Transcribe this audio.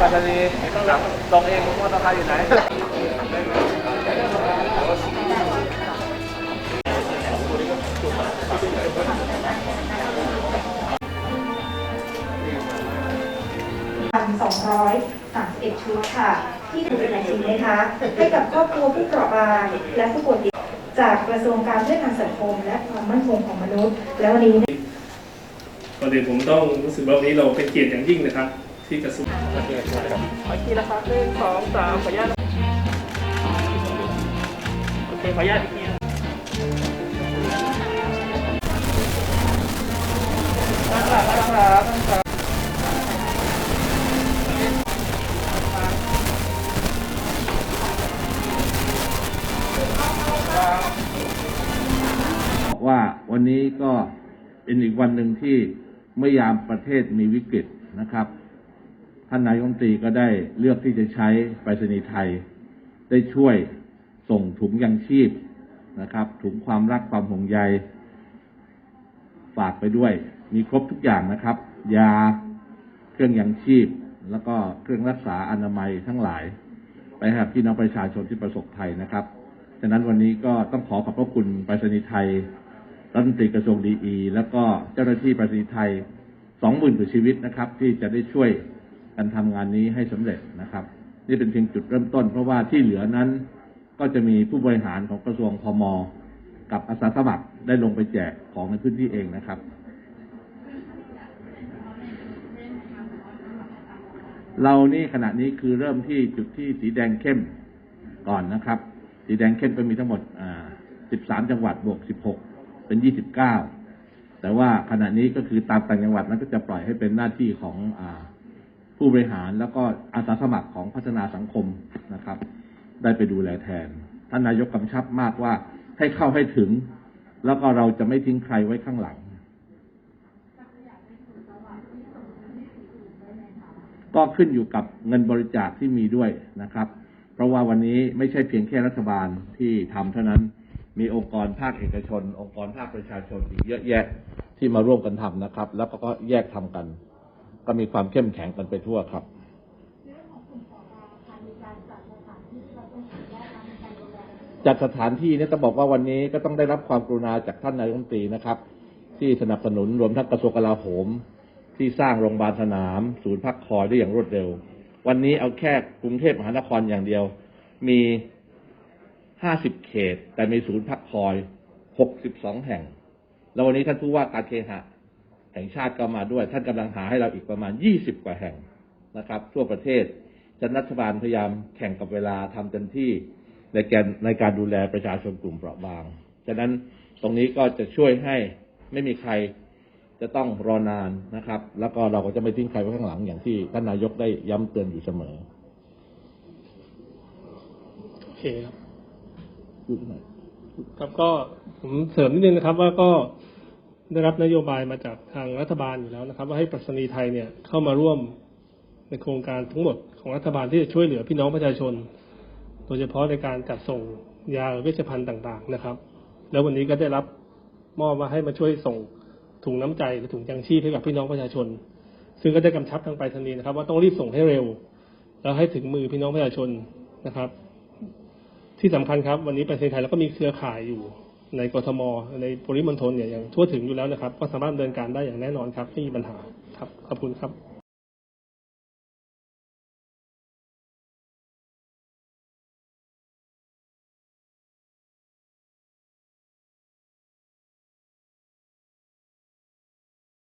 ปัตตานีตรงเองผมว่าตะไคร้อยู่ไหน 231 ชุดค่ะ ที่ถูกเป็นชิ้นนะคะ ให้กับครอบครัวผู้เปราะบางและผู้ป่วยติดจากกระทรวงการพัฒนาสังคม และความมั่นคงของมนุษย์ และวันนี้ก่อนอื่นผมต้องรู้สึกว่าวันนี้เราเป็นเกียรติอย่างยิ่งนะครับ ที่กระทรวงขอทีละครับหนึ่งสองสามขออนุญาตโอเคขออนุญาตอีกที วันนี้ก็เป็นอีกวันหนึ่งที่เมื่อยามประเทศมีวิกฤตนะครับ ท่านนายกรัฐมนตรีก็ได้เลือกที่จะใช้ไปรษณีย์ไทย ได้ช่วยส่งถุงยังชีพนะครับ ถุงความรักความห่วงใย ฝากไปด้วย มีครบทุกอย่างนะครับ ยาเครื่องยังชีพ แล้วก็เครื่องรักษาอนามัยทั้งหลาย ไปให้กับพี่น้องประชาชนที่ประสบภัยนะครับฉะนั้นวันนี้ก็ต้องขอขอบพระคุณไปรษณีย์ไทย รัฐมนตรีกระทรวงดีอี แล้วก็เจ้าหน้าที่ปรษณีย์ไทยสองหมื่นกว่าชีวิตนะครับ ที่จะได้ช่วยกันทำงานนี้ให้สำเร็จนะครับ นี่เป็นเพียงจุดเริ่มต้น เพราะว่าที่เหลือนั้นก็จะมีผู้บริหารของกระทรวงพมกับอาสาสมัครได้ลงไปแจกของในพื้นที่เองนะครับ เรานี่ขณะนี้คือเริ่มที่จุดที่สีแดงเข้มก่อนนะครับ สีแดงเข้มก็มีทั้งหมดอ่า13 จังหวัดบวก 16 เป็น29แต่ว่าขณะนี้ก็คือตามต่างจังหวัดนั้นก็จะปล่อยให้เป็นหน้าที่ของอผู้บริหารแล้วก็อาสาสมัครของพัฒนาสังคมนะครับ ได้ไปดูแลแทน ท่านนายกกำชับมากว่าให้เข้าให้ถึง แล้วก็เราจะไม่ทิ้งใครไว้ข้างหลัง ก็ขึ้นอยู่กับเงินบริจาคที่มีด้วยนะครับ เพราะว่าวันนี้ไม่ใช่เพียงแค่รัฐบาลที่ทำเท่านั้น มีองค์กรภาคเอกชน องค์กรภาคประชาชนอีกเยอะแยะที่มาร่วมกันทำนะครับ แล้วก็แยกทำกัน ก็มีความเข้มแข็งกันไปทั่วครับจัดสถานที่เนี่ยต้องบอกว่าวันนี้ก็ต้องได้รับความกรุณาจากท่านนายกรัฐมนตรีนะครับ ที่สนับสนุนรวมทั้งกระทรวงกลาโหม ที่สร้างโรงพยาบาลสนาม ศูนย์พักคอยได้อย่างรวดเร็ว วันนี้เอาแค่กรุงเทพมหานครอย่างเดียว มี ห้าสิบเขต แต่มีศูนย์พักคอยหกสิบสองแห่ง แล้ววันนี้ท่านผู้ว่าการเคหะ แห่งชาติก็มาด้วย ท่านกำลังหาให้เราอีกประมาณยี่สิบกว่าแห่งนะครับ ทั่วประเทศฉะนันรัฐบาลพยายามแข่งกับเวลาทำเต็มที่ในการในการดูแลประชาชนกลุ่มเปราะบางฉะนั้นตรงนี้ก็จะช่วยให้ไม่มีใครจะต้องรอนานนะครับ แล้วก็เราก็จะไม่ทิ้งใครไว้ข้างหลังอย่างที่ท่านนายกได้ย้ำเตือนอยู่เสมอ โอเคครับ ครับก็ผมเสริมนิดนึงนะครับ ว่าก็ได้รับนโยบายมาจากทางรัฐบาลอยู่แล้วนะครับ ว่าให้ปรัชนีไทยเนี่ยเข้ามาร่วมในโครงการทั้งหมดของรัฐบาลที่จะช่วยเหลือพี่น้องประชาชน โดยเฉพาะในการจัดส่งยาเวชภัณฑ์ต่าง ๆ นะครับ แล้ววันนี้ก็ได้รับมอบมาให้มาช่วยส่งถุงน้ำใจหรือถุงยังชีพให้กับพี่น้องประชาชน ซึ่งก็ได้กำชับทางไปรษณีย์นะครับ ว่าต้องรีบส่งให้เร็ว แล้วให้ถึงมือพี่น้องประชาชนนะครับ ที่สำคัญครับ วันนี้ไประเทศไทยเราก็มีเครือข่ายอยู่ในกทม ในปริมณฑลเนี่ยอย่างทั่วถึงอยู่แล้วนะครับ ก็สามารถดำเนินการได้อย่างแน่นอนครับไม่มีปัญหาครับขอบคุณครับ